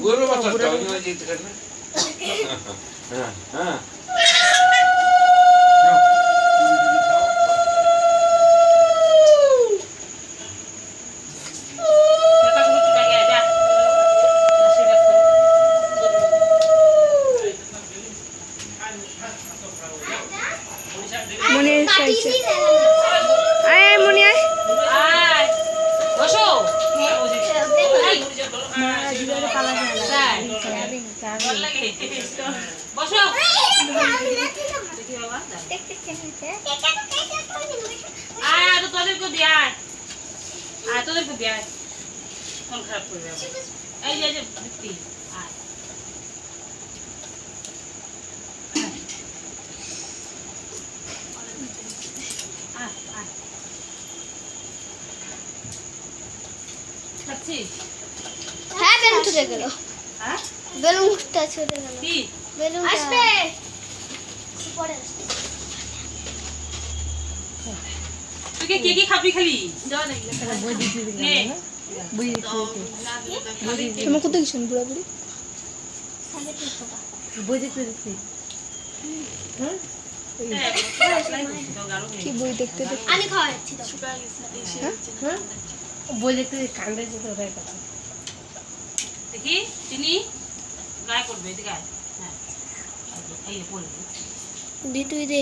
মা দাঁড়া আগে দিয়ে নি তারপরে যেটা দিব দাও দাও ধান ডুবটা দিয়ে তোদেরকে দিয়ে মন খারাপ যে এই যে বৃত্তি আয়। আয়, আয়। খাচ্ছিস? হ্যাঁ ছুটে গেল। হ্যাঁ? বেলুনটা ছুটে গেল। কি? বেলুন আসবে? পরে আসবে। তুই কে- কে কি খাবি খালি। তোমার কোথায় গেছেন বুড়া বুড়ি সামনে কি খাবা দেখ, apply করছি তো, গাঢ় বই দেখতে দেখতে? আমি খাওয়াচ্ছি দেখি চিনি গায়ে করবে এদিকে আয়। হ্যাঁ। এই পড়বে দে তুই দে।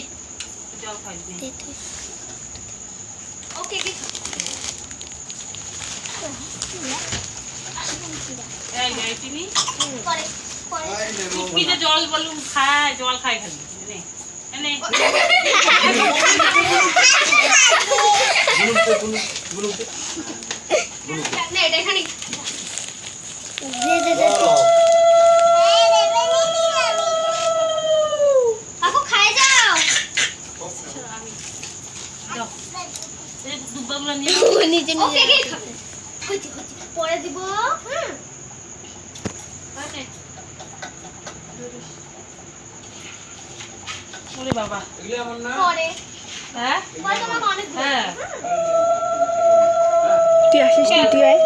জল খাই দিবি দে তুই ওকে কি জল বলুন খায় জল খায় খালি। এখানে দে দে দে ও, আপু খাই যাও দাও এই নিয়ে নিজে নিজে পরে দিব হুম। ওরে বাবা। এগুলো আমার না? পরে। হ্যাঁ? বল তোমার অনেক হ্যাঁ। তুই আসিস না তুই আয়।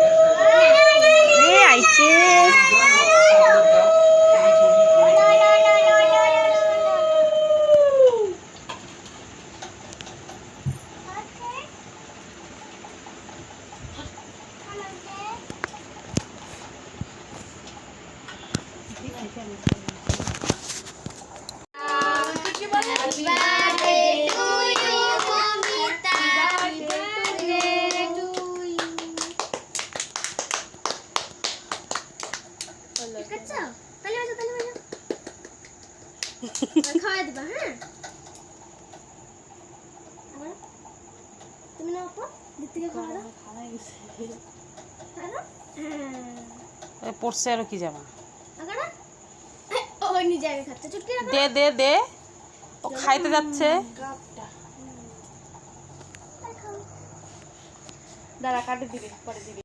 ঠিক আছে? তালি বাজাও, তালি বাজাও। দিবা, হ্যাঁ? তুমি নাও আপু, দিক থেকে খাওয়া দাও। খাওয়া। পড়ছে আর কি জামা দে দে দে ও খাইতে যাচ্ছে দাঁড়া কাটে দিবি পরে দিবি